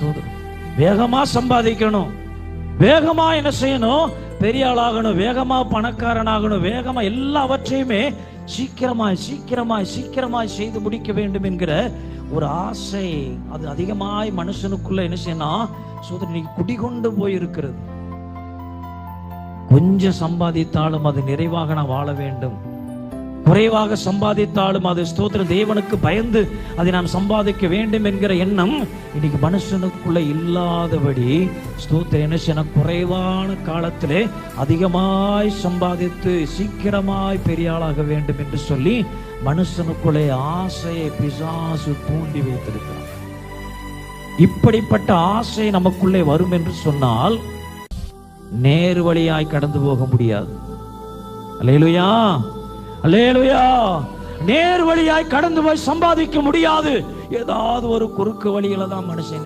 ஸ்தோத்திரம் வேகமா சம்பாதிக்கணும். வேகமா என்ன செய்யணும்? பெரிய ஆளாகணும் வேகமா பணக்காரனாகணும் வேகமா எல்லாவற்றையுமே சீக்கிரமாய் சீக்கிரமாய் சீக்கிரமாய் செய்து முடிக்க வேண்டும் என்கிற ஒரு ஆசை. அது அதிகமாய் மனுஷனுக்குள்ள என்ன செய்யணும் சோதனை குடிகொண்டு போயிருக்கிறது. கொஞ்சம் சம்பாதித்தாலும் அது நிறைவாக நான் வாழ வேண்டும். குறைவாக சம்பாதித்தாலும் அது ஸ்தோத்திரம் தேவனுக்கு பயந்து அதை நாம் சம்பாதிக்க வேண்டும் என்கிற எண்ணம் இன்னைக்கு மனுஷனுக்குள்ள இல்லாதபடி ஸ்தோத்திரம் என்ன குறைவான காலத்திலே அதிகமாய் சம்பாதித்து சீக்கிரமாய் பெரிய ஆளாக வேண்டும் என்று சொல்லி மனுஷனுக்குள்ளே ஆசையை பிசாசு தூண்டி வைத்திருக்கிறான். இப்படிப்பட்ட ஆசை நமக்குள்ளே வரும் என்று சொன்னால் நேர் வழியாய் கடந்து போக முடியாது. அல்லேலுயா. அல்லேலுயா. நேர் வழியாய் கடந்து போய் சம்பாதிக்க முடியாது. ஏதாவது ஒரு குறுக்கு வழியில தான் மனுஷன்